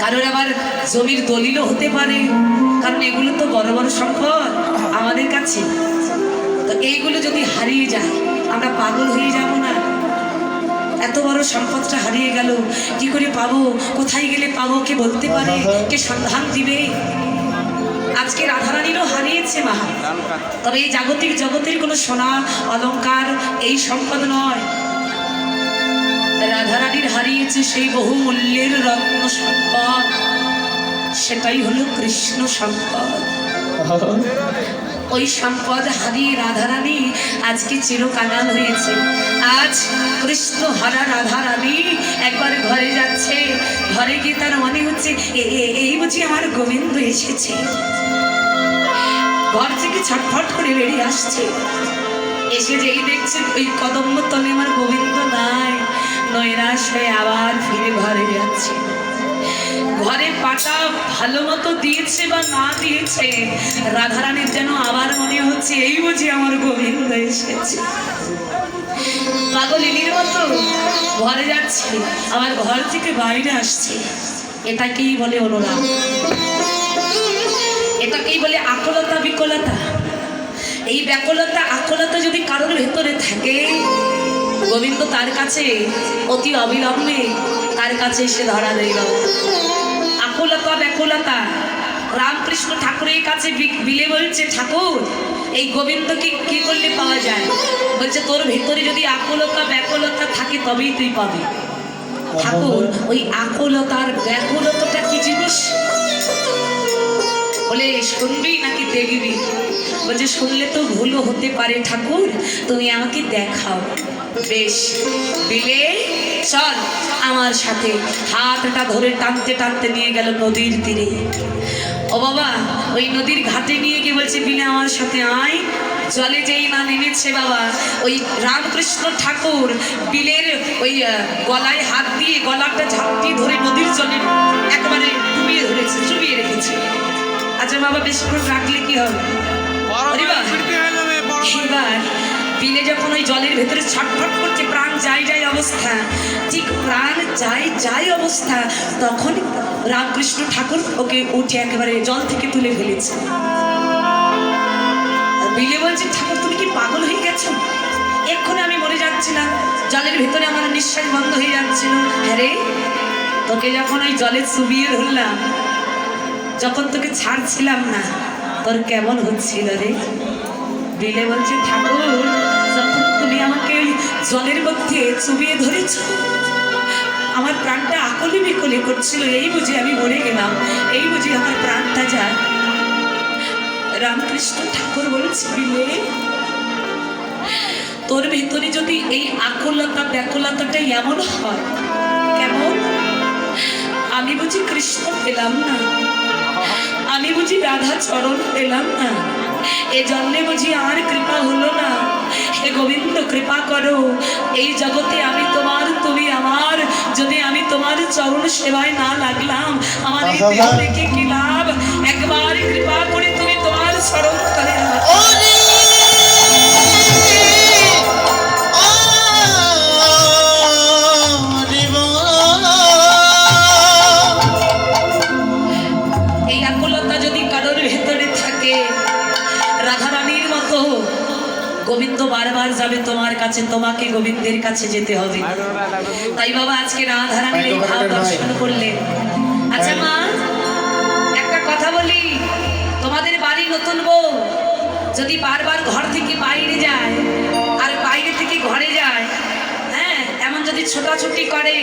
কারোর আবার জমির দলিলও হতে পারে। কারণ এগুলো তো বড় বড় সম্পদ আমাদের কাছে। তো এইগুলো যদি হারিয়ে যায়, আমরা পাগল হয়ে যাব না? এত বড় সম্পদটা হারিয়ে গেল, কি করে পাবো? কোথায় গেলে পাবো? কে বলতে পারে? কে সন্ধান দিবে? আজকে রাধারানীরও হারিয়েছে মা তবে এই জাগতিক জগতের কোনো সোনা অলঙ্কার এই সম্পদ নয়। রাধারানীর হারিয়েছে সেই বহু মূল্যের রত্ন সম্পদ। সেটাই হলো কৃষ্ণ সম্পদ। ওই সম্পদ হারিয়ে রাধারানী আজকে চিরকানাল হয়েছে। আজ কৃষ্ণ হারা রাধারানী একবার ঘরে যাচ্ছে। ঘরে গিয়ে তার মনে হচ্ছে এই বুঝি আমার গোবিন্দ এসেছে। ঘর থেকে ছটফট করে বেরিয়ে আসছে। এসে যেই দেখছে ওই কদম্ব তলে আমার গোবিন্দ নাই। নৈরাশ আবার ফিরে ঘরে যাচ্ছে। ঘরে পাটা ভালো মতো দিয়েছে বা না দিয়েছে, রাধারানীর যেন আবার মনে হচ্ছে এই বুঝি আমার গোবিন্দ এসেছে। পাগলিনীর মতো ঘরে যাচ্ছে, আবার ঘর থেকে বাইরে আসছে। এটাকেই বলে অনুরাগ। এটাকেই বলে আকলতা বিকলতা এই ব্যাকুলতা আকুলতা যদি কারোর ভেতরে থাকে গোবিন্দ তার কাছে অতি অবিলম্বে তার কাছে এসে ধরা দিল। আকুলতা ব্যাকুলতা রামকৃষ্ণ ঠাকুরের কাছে বিলে বলছে ঠাকুর এই গোবিন্দকে কি করলে পাওয়া যায়? বলছে তোর ভেতরে যদি আকুলতা ব্যাকুলতা থাকে তবেই তুই পাবি। ঠাকুর ওই আকুলতার ব্যাকুলতাটা কি জিনিস? বলে, শুনবি নাকি দেখবি বলছে, শুনলে তো ভুলও হতে পারে ঠাকুর, তুমি আমাকে দেখাও। বেশ, বিলে, চল, আমার সাথে। হাতটা ধরে টানতে টানতে নিয়ে গেল নদীর তীরে। ও বাবা, ওই নদীর ঘাটে নিয়ে গিয়ে বলছে, বিলে আমার সাথে আয়, জলে যেই না নেমেছে বাবা। ওই রামকৃষ্ণ ঠাকুর বিলের ওই গলায় হাত দিয়ে গলাটা ঝাপটি ধরে নদীর বেশিক্ষণ রাখলে কি হবে? এবার বিলে যখন ওই জলের ভেতরে ছটফট করছে প্রাণ যাই যাই অবস্থা ঠিক প্রাণ যাই যাই অবস্থা তখন রামকৃষ্ণ ঠাকুর ওকে উঠে একেবারে জল থেকে তুলে ফেলেছে। বিলে বলছে ঠাকুর তুমি কি পাগল হয়ে গেছো? এক্ষুনি আমি মরে যাচ্ছিলাম। জলের ভেতরে আমার নিঃশ্বাস বন্ধ হয়ে যাচ্ছিল। হ্যাঁ রে তোকে যখন ওই জলে চুবিয়ে ধরলাম যখন তোকে ছাড়ছিলাম না, তোর কেমন হচ্ছিল রে? বিলে বলছে, ঠাকুর, যখন তুমি আমাকে জলের মধ্যে চুবিয়ে ধরেছ, আমার প্রাণটা আকলি বিকলি করছিল, এই বুঝি আমি মরে গেলাম, এই বুঝি আমার প্রাণটা যায়। রামকৃষ্ণ ঠাকুর বলছে বিলে তোর ভিতরে যদি এই আকুলতা ব্যাকুলতাটা এমন হয়, কেমন? আমি বুঝি কৃষ্ণ পেলাম না। রাধা চরণ পেলাম না। এ জন্মে বুঝি আর কৃপা হলো না। হে গোবিন্দ কৃপা করো। এই জগতে আমি তোমার তুমি আমার। যদি আমি তোমার চরণ সেবায় না লাগলাম আমার এই কি লাভ? একবার কৃপা গোবিন্দ বারবার যাবে তোমার কাছে, তোমাকে গোবিন্দের কাছে যেতে হবে। তাই বাবা, আজকে রাধারানীর এই ভাব দর্শন করলেন। আচ্ছা মা, একটা কথা বলি, তোমাদের বাড়ি নতুন বউ যদি বারবার ঘর থেকে বাইরে যায়, আর বাইরে থেকে ঘরে যায় হ্যাঁ এমন যদি ছোটাছুটি করে